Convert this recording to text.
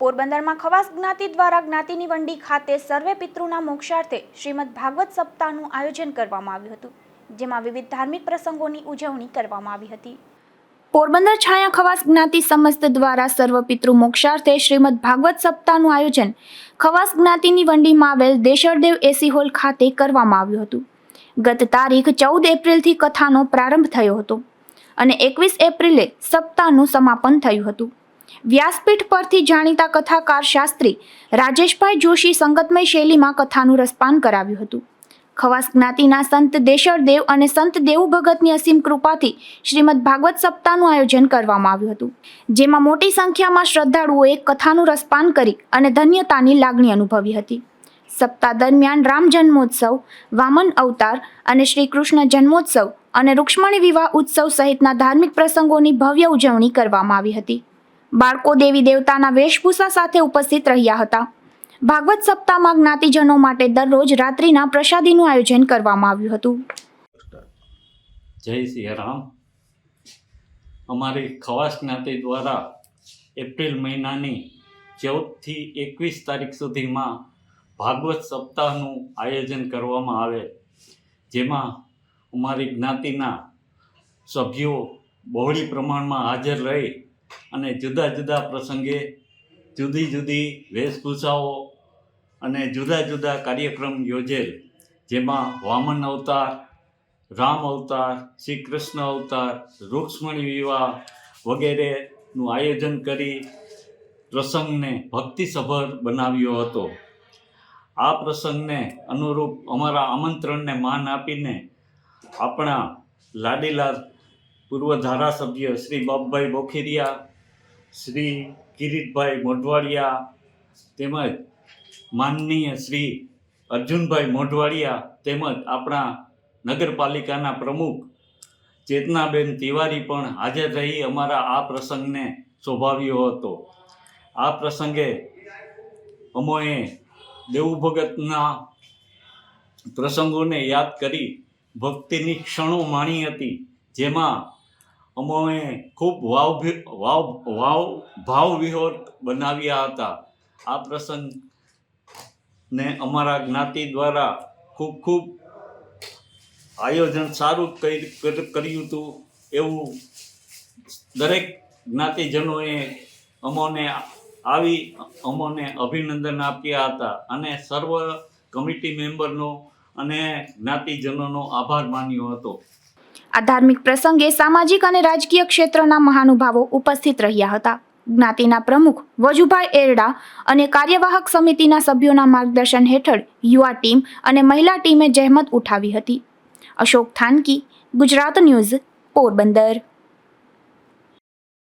પોરબંદરમાં ખવાસ જ્ઞાતિ દ્વારા જ્ઞાતિની વંડી ખાતે સર્વે પિતૃના મોક્ષાર્થે શ્રીમદ ભાગવત સપ્તાહનું આયોજન કરવામાં આવ્યું હતું, જેમાં વિવિધ ધાર્મિક પ્રસંગોની ઉજવણી કરવામાં આવી હતી. પોરબંદર છાયા ખવાસ જ્ઞાતિ સમસ્ત દ્વારા સર્વ પિતૃ મોક્ષાર્થે શ્રીમદ ભાગવત સપ્તાહનું આયોજન ખવાસ જ્ઞાતિની વંડીમાં આવેલ દેશરદેવ એસી હોલ ખાતે કરવામાં આવ્યું હતું. ગત તારીખ ચૌદ એપ્રિલથી કથાનો પ્રારંભ થયો હતો અને એકવીસ એપ્રિલે સપ્તાહનું સમાપન થયું હતું. વ્યાસપીઠ પરથી જાણીતા કથાકાર શાસ્ત્રી રાજેશભાઈ જોશી સંગતમય શૈલીમાં કથાનું રસપાન કરાવ્યું હતું. ખવાસ જ્ઞાતિના સંત દેશરદેવ અને સંત દેવ ભગતની અસીમ કૃપાથી શ્રીમદ ભાગવત સપ્તાહનું આયોજન કરવામાં આવ્યું હતું, જેમાં મોટી સંખ્યામાં શ્રદ્ધાળુઓએ કથાનું રસપાન કરી અને ધન્યતાની લાગણી અનુભવી હતી. સપ્તાહ દરમિયાન રામ જન્મોત્સવ, વામન અવતાર અને શ્રી કૃષ્ણ જન્મોત્સવ અને રૂક્ષ્મણી વિવાહ ઉત્સવ સહિતના ધાર્મિક પ્રસંગોની ભવ્ય ઉજવણી કરવામાં આવી હતી. બાળકો દેવી દેવતાના વેશભૂષા સાથે ઉપસ્થિત રહ્યા હતા. ભાગવત સપ્તાહમાં જ્ઞાતિજનો માટે દરરોજ રાત્રિના પ્રસાદીનું આયોજન કરવામાં આવ્યું હતું. જય શ્રી રામ. અમારી ખવાસ જ્ઞાતિ દ્વારા એપ્રિલ મહિનાની ચૌદથી એકવીસ તારીખ સુધીમાં ભાગવત સપ્તાહનું આયોજન કરવામાં આવે, જેમાં અમારી જ્ઞાતિના સભ્યો બહોળી પ્રમાણમાં હાજર રહી અને જુદા જુદા પ્રસંગે જુદી જુદી વેશભૂષાઓ અને જુદા જુદા કાર્યક્રમ યોજેલ. જેમાં વામન અવતાર, રામ અવતાર, શ્રી કૃષ્ણ અવતાર, રૂક્ષ્મણી વિવાહ વગેરેનું આયોજન કરી પ્રસંગને ભક્તિસભર બનાવ્યો હતો. આ પ્રસંગને અનુરૂપ અમારા આમંત્રણને માન આપીને આપણા લાડીલા પૂર્વ ધારાસભ્ય શ્રી બાપભાઈ બોખીરિયા, શ્રી કિરીટભાઈ મોઢવાડિયા તેમજ માનનીય શ્રી અર્જુનભાઈ મોઢવાડિયા તેમજ આપણા નગરપાલિકાના પ્રમુખ ચેતનાબેન તિવારી પણ હાજર રહી અમારા આ પ્રસંગને શોભાવ્યો હતો. આ પ્રસંગે અમોએ દેવભગતના પ્રસંગોને યાદ કરી ભક્તિની ક્ષણો માણી હતી, જેમાં અમોએ ખૂબ વાવ વાવ વાવ, ભાવ વિહોર બનાવ્યા હતા. આ પ્રસંગ ને અમારા જ્ઞાતિ દ્વારા ખૂબ ખૂબ આયોજન સારું કરી- કર્યું હતું એવું દરેક જ્ઞાતિજનોએ અમોને આવી, અમોને અભિનંદન આપ્યા હતા અને સર્વ કમિટી મેમ્બરનો અને જ્ઞાતિજનોનો આભાર માન્યો હતો. આ ધાર્મિક પ્રસંગે સામાજિક અને રાજકીય ક્ષેત્રના મહાનુભાવો ઉપસ્થિત રહ્યા હતા. જ્ઞાતિના પ્રમુખ વજુભાઈ એરડા અને કાર્યવાહક સમિતિના સભ્યોના માર્ગદર્શન હેઠળ યુવા ટીમ અને મહિલા ટીમે જહેમત ઉઠાવી હતી. અશોક થાનકી, ગુજરાત ન્યૂઝ, પોરબંદર.